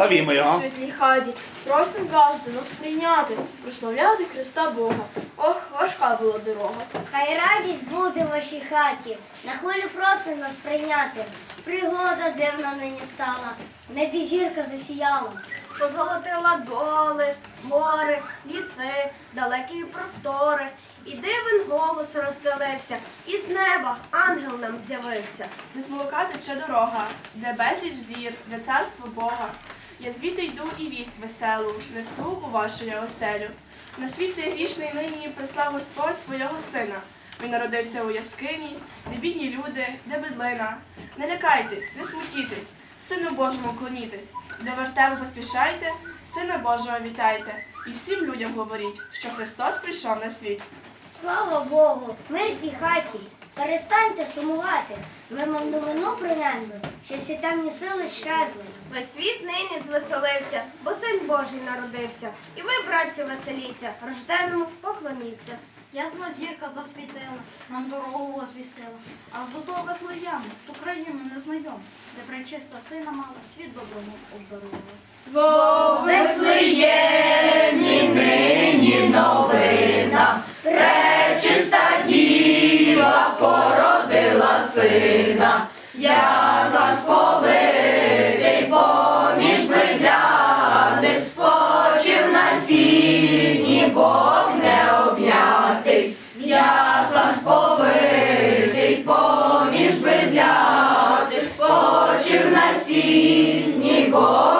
Славімо його. світлій хаті, просим вас до нас прийняти, прославляти Христа Бога. Ох, важка була дорога. Хай радість буде в вашій хаті, на хвилю просим нас прийняти. Пригода дивна нині стала, в небі зірка засіяла. Позолотила доли, гори, ліси, далекі простори. І дивен голос розстелився, і з неба ангел нам з'явився. Де смолока тече дорога, де безліч зір, де царство Бога. Я звідти йду і вість веселу, несу у вашу я оселю. На світ цей грішний нині прислав Господь свого сина. Він народився у яскині, де бідні люди, де бедлина. Не лякайтесь, не смутітесь, Сину Божому клонітесь, до вертепу поспішайте, Сина Божого вітайте, і всім людям говоріть, що Христос прийшов на світ. Слава Богу, мир цій хаті. Перестаньте сумувати. Ми вам новину принесли, що всі темні сили щезли. Весь світ нині звеселився, бо син Божий народився. І ви, братці, веселіться, рожденому поклоніться. Ясна зірка засвітила, нам дорогу озвістила. А до того Вифлеєму, ту країну незнайому, де пречиста сина мала, світ доброму обдарувала. Пречиста діва породила сина, я засповитий поміж бидляти, спочив на сіні, Бог не об'ятий, я засповитий поміж бедляних, спочив на сіні, Бог.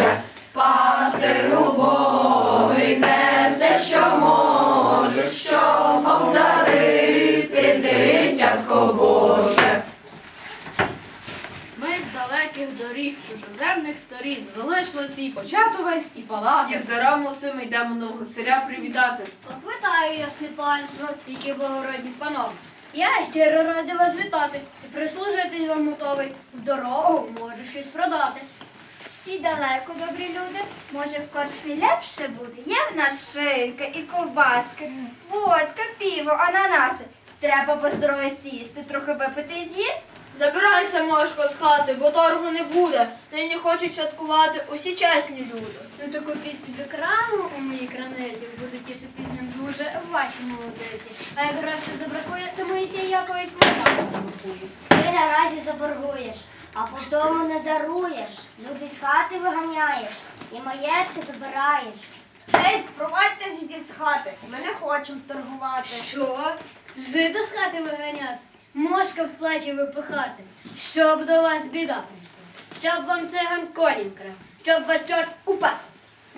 доріг, чужоземних сторін, залишили свій початок весь і палати. І з даром цим йдемо нового царя привітати. Поквитаю, ясне панство, які благородні панове. Я щиро радий вас вітати і прислужити вам готовий. В дорогу можу щось продати. І далеко, добрі люди. Може, в корчмі лепше буде. Є в нас шинка і ковбаски, водка, піво, ананаси. Треба по здоров'я сісти, трохи випити і з'їсти. Забирайся, Мошко, з хати, бо торгу не буде. Нині хочуть святкувати усі чесні люди. Ну то купіть собі краму у моїй краниці, буду тішитись ним дуже ваші молодиці. А як грошей забракує, то Моїсій Якович програму забракує. Ти наразі заборгуєш, а потім не даруєш. Люди з хати виганяєш і маєтки забираєш. Ей, спровадьте жидів з хати. Ми не хочемо торгувати. Що? Жида з хати виганяти? Мошка в плечі випихати. Щоб до вас біда прийшла. Щоб вам циган колін крав. Щоб ваш чорт упав.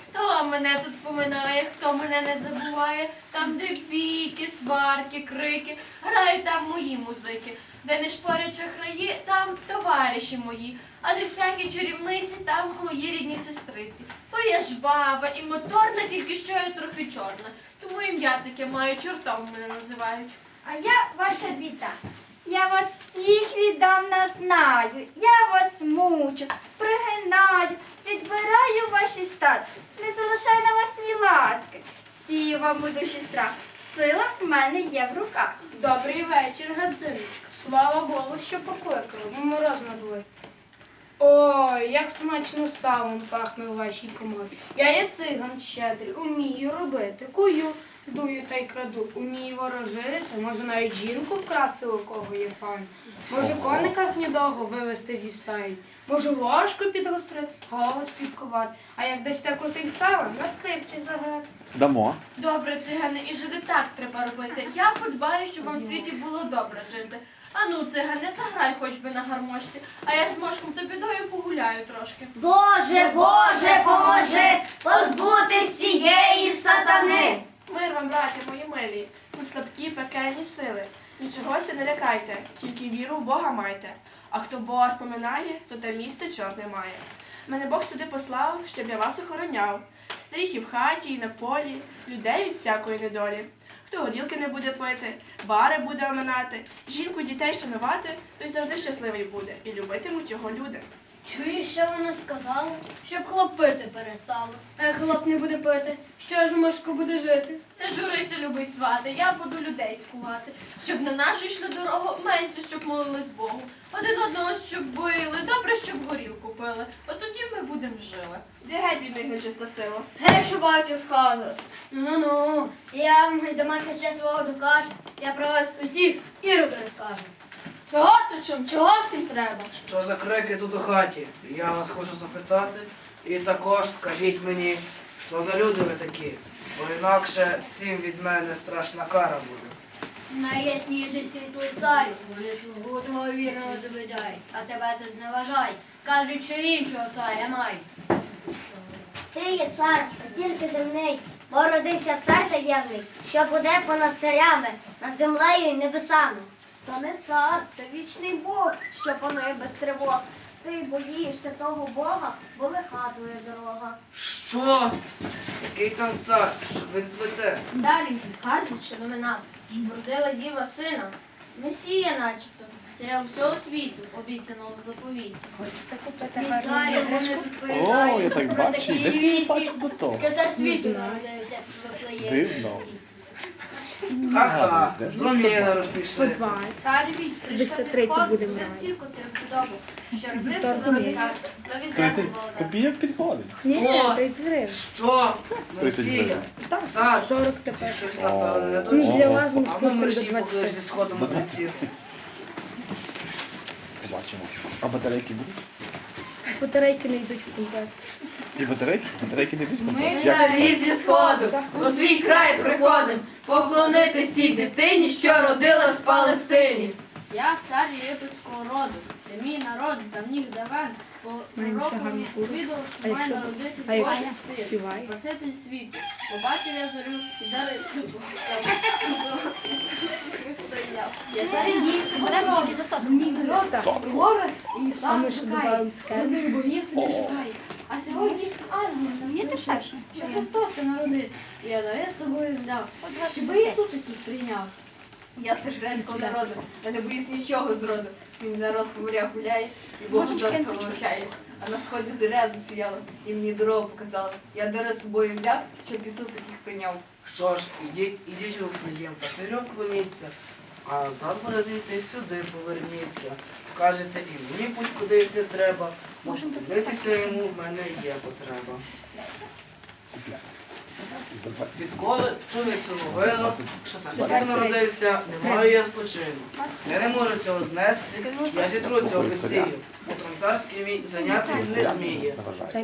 Хто мене тут поминає, хто мене не забуває, там, де бійки, сварки, крики, грають там мої музики, де не шпорять шахраї, там товариші мої, а де всякі чарівниці, там мої рідні сестриці. Бо я жвава і моторна, тільки що я трохи чорна. Тому ім'я таке маю, чортом мене називають. А я ваша біда. Я вас всіх віддавна знаю. Я вас мучу, пригинаю, відбираю ваші статки. Не залишай на вас ні латки. Сію вам у душі страх. Сила в мене є в руках. Добрий вечір, Гадзиночка. Слава Богу, що покликали. Мороз дворі. Ой, як смачно салом пахне у вашій коморі. Я є циган щедрий, умію робити, кую, дую та й краду, умію ворожити, можу навіть жінку вкрасти, у кого є файн. Можу коника гнідого вивести зі стаї, можу ложку підгострити, голос підкувати, а як десь таку сала, на скрипці заграти. Дамо. Добре, цигани, і жити так треба робити. Я подбаю, щоб вам в світі було добре жити. Ану, цигане, заграй хоч би на гармошці, а я з мошком та підою погуляю трошки. Боже, Боже, поможи позбутись цієї сатани. Мир вам, браття мої милі, тут слабкі пекельні сили. Нічогося не лякайте, тільки віру в Бога майте. А хто Бога споминає, то те місце чорне має. Мене Бог сюди послав, щоб я вас охороняв. Стріхи в хаті і на полі, людей від всякої недолі. то горілки не буде пити, бари буде оминати, жінку дітей шанувати, то й завжди щасливий буде, і любитимуть його люди. Чуєш, що вона сказала? Щоб хлоп пити перестало. А хлоп не буде пити. Що ж мошко буде жити? Не журися, любий свати, я буду людей цькувати, щоб на нашу йшли дорогу, менше, щоб молились Богу. Один одного щоб били, добре, щоб горілку пили. От тоді ми будемо жили. Де геть від них нечиста сила. Гей, що батько скаже. Ну ну, я вам гайдамака ще свого докажу. Я про вас усіх іроди розкажу. Чого ти чим? Чого всім треба? Що за крики тут у хаті? Я вас хочу запитати. І також скажіть мені, що за люди ви такі? Бо інакше всім від мене страшна кара буде. Найясніший світлий царю, вони слугу твого вірного заведай, а тебе то зневажай. Кажуть, що іншого царя май. Ти є цар, а тільки земний, бо родився цар таємний, що буде понад царями, над землею і небесами. То не цар, то вічний Бог, що панує без тривог. Ти боїшся того Бога, бо лиха твоя дорога. Що? Який там цар? Що ви плете? Царі кажуть, що новина, що родила діва сина, месія начебто, царя всього світу, обіцяного в заповіті. Від царю вони О, відповідають я так про бачу, такі де це бачу до того. що світу народився в Вифлеємі. Дивно. Ага, зуміли розсмішити. Цареві прийшли ти сход, ці, котрим подобу, що родився до віця, до візети володар. Копійок підходить. О, що? Месія? Цар? Ти щось напевно не дочув. А ми мережі по книжці сходимо мудреців. Побачимо. А батарейки будуть? Батарейки не йдуть в комплект. І батарейки? Батарейки не йдуть Ми царі зі сходу, у твій край приходим, поклонитись тій дитині, що родилась в Палестині. Я цар єгипетського роду, це мій народ з давніх давен, по пророкові сповідав, що має народитись Божий син, Спаситель світу. Побачив я зарю і дари суду. Я цар індійський, мене Бог засаду, мій народ, горе і сам шукає, одних богів собі шукає. А сьогодні ангел нас лише, що Христоса народив, і я дари з собою взяв, щоб Ісус який прийняв. Я з грецького народу, я не боюсь нічого зроду. Мій народ по морях гуляє і Богу дар соловчає. А на сході зоря засіяла і мені дорогу показала. Я дари з собою взяв, щоб Ісус їх прийняв. Що ж, ідіть, ідіть у Флеєм та царю вклоніться, а назад будете сюди, поверніться. Кажете, і мені путь куди йти треба. Може, подивитися йому в мене є потреба. Відколи чув я цю новину, що цар народився, не маю я спочину. Я не можу цього знести, я зітру цього весілля. Утром царський мій зайняти не сміє.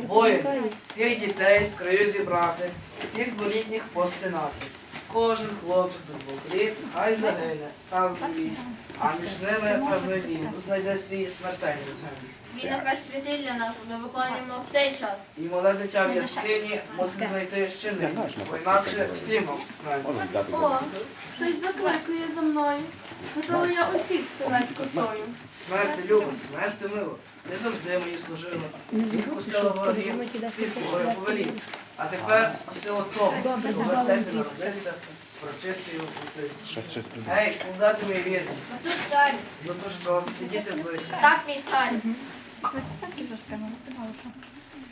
Воїн, всіх дітей в краю зібрати, всіх дволітніх постинати. Кожен хлопчик до двох хай загине, так звій. А між ними певний він знайде свій смертельний згин. Він якась святий для нас, ми виконуємо в цей час. І мале дитя в яскині мусить знайти ще нині, бо інакше всім вам смерть. Взяти. Хтось закликує за мною. Готова я усіх стелити косою. Смерти люба, смерти мило, не завжди мені служила. Всіх скусила ворогів, всіх повелів. А тепер скусила того, що в вертепі народився з прочистою щось. Гей, солдати мої вірні, цар, ну то що, сидіти близько. Так, мій цар.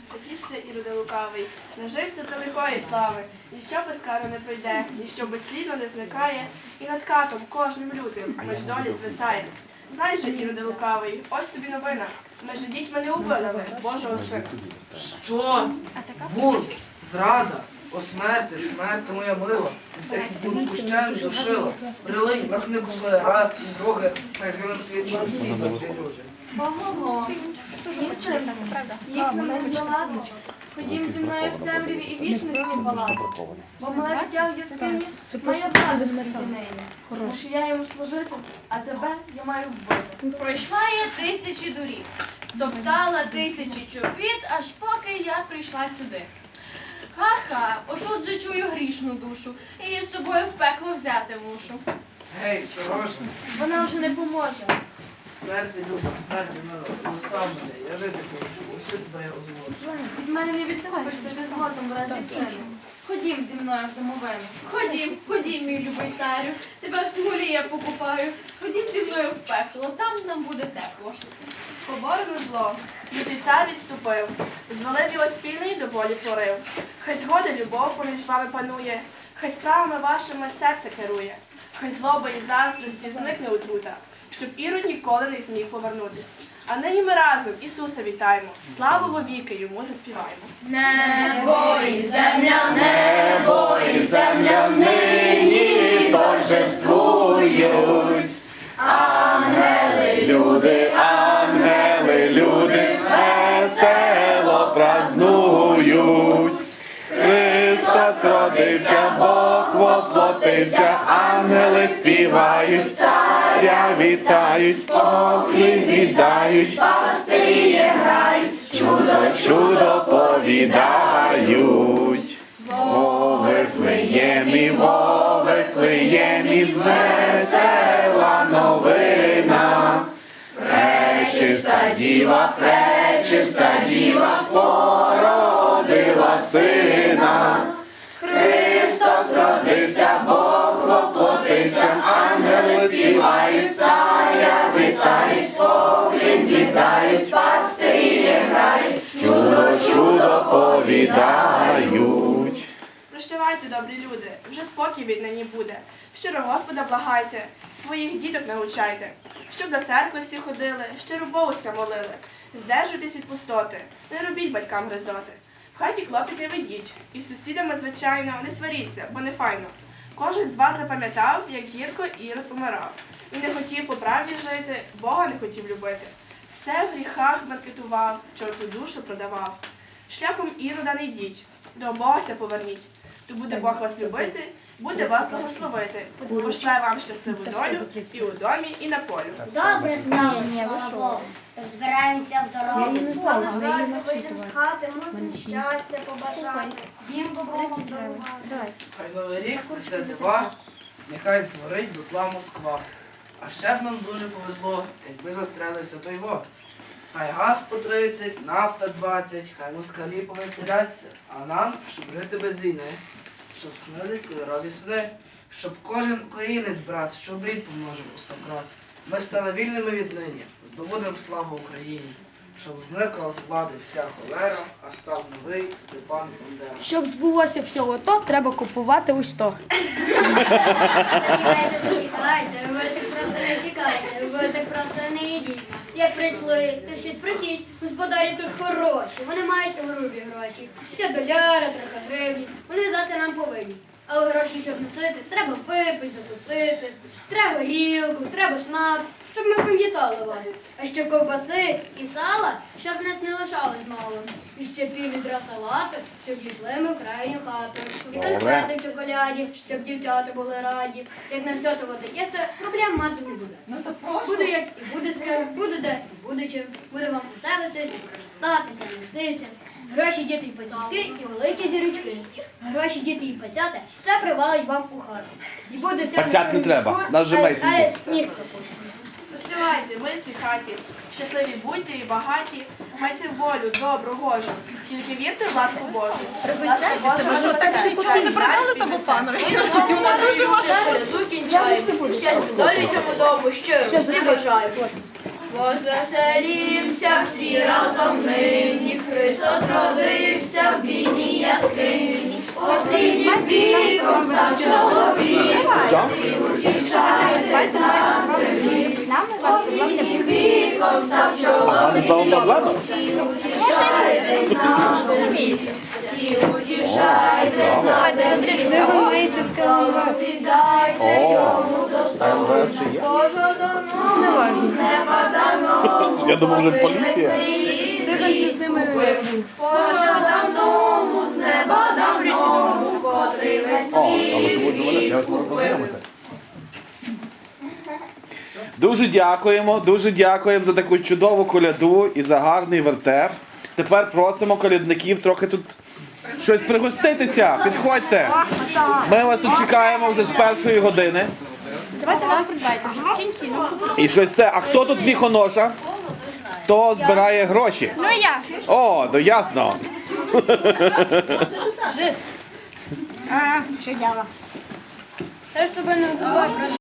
Потішся Іроде лукавий, нажився та лихої слави, ніщо без кари не пройде, ніщо безслідно не зникає, і над катом кожним лютим меч долі звисає. Знаєш же, Іроде лукавий, ось тобі новина. Межі дітьми не убили ви, Божого сина. Що? Бунт, зрада, о смерти, смерти моя мила, і всіх бунт пущен душила. Прилинь, махни косою раз і друге, хай згинуть світ усі люди. Ого-го. Мій син, їх мене здолати. Ходім зі мною в темряві і вічності палати. Бо мале дитя в яскині має правду в світі неї. Мушу я йому служити, а тебе я маю вбити. Пройшла я тисячі доріг, стоптала тисячі чобіт, аж поки я прийшла сюди. Ха-ха, отут же чую грішну душу, і її з собою в пекло взяти мушу. Гей, сторожно, Вона вже не поможе. смерти люба, смерти мила, застав мене, я жити хочу, усю тебе я озвучу. Від мене не відходиш, це злотом, брати сину. Ходім зі мною в домовину. Ходім, ходім, мій любий царю. Тебе в смолі я покупаю. Ходім зі мною в пекло, там нам буде тепло. Поборене зло, лютий цар відступив, звалив його спільний до волі порив. Хай згода любов поміж вами панує, хай справами вашими серце керує, хай злоба і заздрості зникне отрута, щоб ірод ніколи не зміг повернутись. А нині ми разом Ісуса вітаємо, славу вовіки йому заспіваємо. Нині торжествують. Ангели, люди, ангели, Христос родився, Бог воплотився, ангели співають, царя вітають, поклін віддають, пастирі грають, чудо, чудо повідають. Вифлеємі, во Вифлеємі, весела новина. Пречиста діва, пречиста діва, породила сина. Співають, царя вітають, поклін віддають, пастирі грають, чудо, чудо повідають. Прощавайте, добрі люди, вже спокій віднині буде. Щиро Господа благайте, своїх діток научайте, щоб до церкви всі ходили, щиро Богуся молили. Здержуйтесь від пустоти, не робіть батькам гризоти. В хаті клопіт не ведіть, і з сусідами, звичайно, не сваріться, бо не файно. Кожен з вас запам'ятав, як гірко Ірод умирав. Він не хотів по правді жити, Бога не хотів любити. Все в гріхах маркетував, чорту душу продавав. Шляхом Ірода не йдіть, до Бога поверніть. То буде Бог вас любити, буде вас благословити. Пошле вам щасливу долю і у домі, і на полю. Добре знаємо, слава Богу. Збираємося в дорогу. Назад вийдемо з хати, мусимо щастя побажати. Дім доброго дарувати. Хай новий рік несе дива, нехай згорить дотла Москва. А ще б нам дуже повезло, якби застрелився той во. Хай газ по 30, нафта 20, хай москалі повеселяться, а нам, щоб жити без війни, щоб схилились кольорові сини, щоб кожен корінець брат, щоб рід помножив у сто крат. Ми стали вільними віднині, здобудемо славу Україні, щоб зникла з влади вся холера, а став новий Степан Бандера. Щоб збулося все ото, треба купувати ось то. Зачекайте, ви так просто не втікайте, ви так просто не йдіть. Як прийшли, то щось просіть, господарі тут хороші, вони мають грубі гроші. Є доляри, трохи гривні, вони дати нам повинні. Але гроші, щоб носити, треба випити, закусити, треба горілку, треба шнапс, щоб ми пам'ятали вас. А ще ковбаси і сала, щоб нас не лишалось мало. І ще пів відра салату, щоб дійшли ми в крайню хату. І конфети в чоколяді, щоб дівчата були раді. Як на все того даєте, проблем мати не буде. Ну то прошу. Буде як і буде з ким, буде де і буде чим. Буде вам поселитись, статися, нестися. Гроші діти і пацюки і великі зірочки. Гроші діти і пацята все привалить вам у хату. І буде все Пацят не треба, нас же а- Мейсон а сніг капає. Ми в цій хаті. Щасливі будьте і багаті. Майте волю, добру, гожу. Тільки вірте в ласку Божу. Ласка Божа так нічого не продали тому панові? Щастя долі цьому дому щиро всі бажаю. Возвеселімся всі разом нині, Христос родився в бідній яскині, останнім віком став чоловік, всі утішайтесь на землі, останнім віком став чоловік, всі утішайтесь на землі, всі утішайтесь на землі, віддайте йому МВС ще є? Я думав, вже поліція. Пожаданому з неба даному, котрий весь світ. Дуже дякуємо, дуже дякуємо за таку чудову коляду і за гарний вертеп. Тепер просимо колядників трохи тут щось пригоститися. Підходьте. Ми вас тут чекаємо вже з першої години. Давайте нас придбайте. В кінці. І щось це. А хто тут міхоноша? Хто збирає гроші? Ну я. О, ну ясно. Теж себе не забувай про